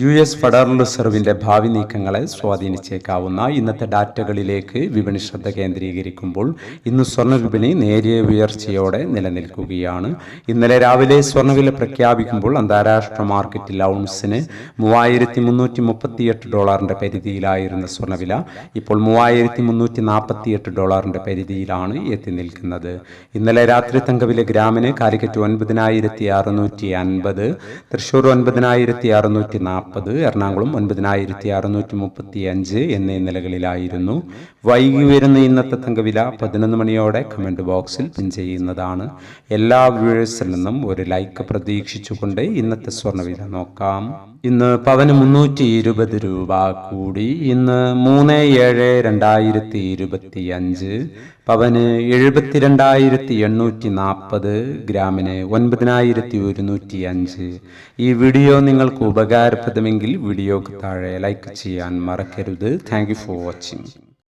U S federal റിസർവിന്റെ ഭാവി നീക്കങ്ങളെ സ്വാധീനിച്ചേക്കാവുന്ന ഇന്നത്തെ ഡാറ്റകളിലേക്ക് വിപണി ശ്രദ്ധ കേന്ദ്രീകരിക്കുമ്പോൾ ഇന്ന് സ്വർണ വിപണി നേരിയ ഉയർച്ചയോടെ നിലനിൽക്കുകയാണ്. ഇന്നലെ രാവിലെ സ്വർണവില പ്രഖ്യാപിക്കുമ്പോൾ അന്താരാഷ്ട്ര മാർക്കറ്റിൽ ഔൺസിന് മൂവായിരത്തി മുന്നൂറ്റി മുപ്പത്തിയെട്ട് ഡോളറിന്റെ പരിധിയിലായിരുന്ന സ്വർണവില ഇപ്പോൾ മൂവായിരത്തി മുന്നൂറ്റി നാൽപ്പത്തിയെട്ട് ഡോളറിന്റെ പരിധിയിലാണ് എത്തി നിൽക്കുന്നത്. ഇന്നലെ രാത്രി തങ്കവില ഗ്രാമിന് കാലിക്കറ്റ് ഒൻപതിനായിരത്തി അറുന്നൂറ്റി അൻപത് തൃശൂർ ഒൻപതിനായിരത്തി അറുന്നൂറ്റി എറണാകുളം ഒൻപതിനായിരത്തി അറുന്നൂറ്റി മുപ്പത്തി അഞ്ച് എന്നീ നിലകളിലായിരുന്നു. വൈകി വരുന്ന ഇന്നത്തെ തങ്കവില പതിനൊന്ന് മണിയോടെ കമന്റ് ബോക്സിൽ പിൻ ചെയ്യുന്നതാണ്. എല്ലാ വ്യൂവേഴ്സിൽ നിന്നും ഒരു ലൈക്ക് പ്രതീക്ഷിച്ചുകൊണ്ട് ഇന്നത്തെ സ്വർണവില നോക്കാം. ഇന്ന് പവന് മുന്നൂറ്റി ഇരുപത് രൂപ കൂടി. ഇന്ന് മൂന്ന് ഏഴ് രണ്ടായിരത്തി ഇരുപത്തി അഞ്ച് പവന് എഴുപത്തിരണ്ടായിരത്തി എണ്ണൂറ്റി നാൽപ്പത് ഗ്രാമിന് ഒൻപതിനായിരത്തി ഒരുന്നൂറ്റി അഞ്ച് ഈ വീഡിയോ നിങ്ങൾക്ക് ഉപകാരപ്രദമെങ്കിൽ വീഡിയോക്ക് താഴെ ലൈക്ക് ചെയ്യാൻ മറക്കരുത്. Thank for watching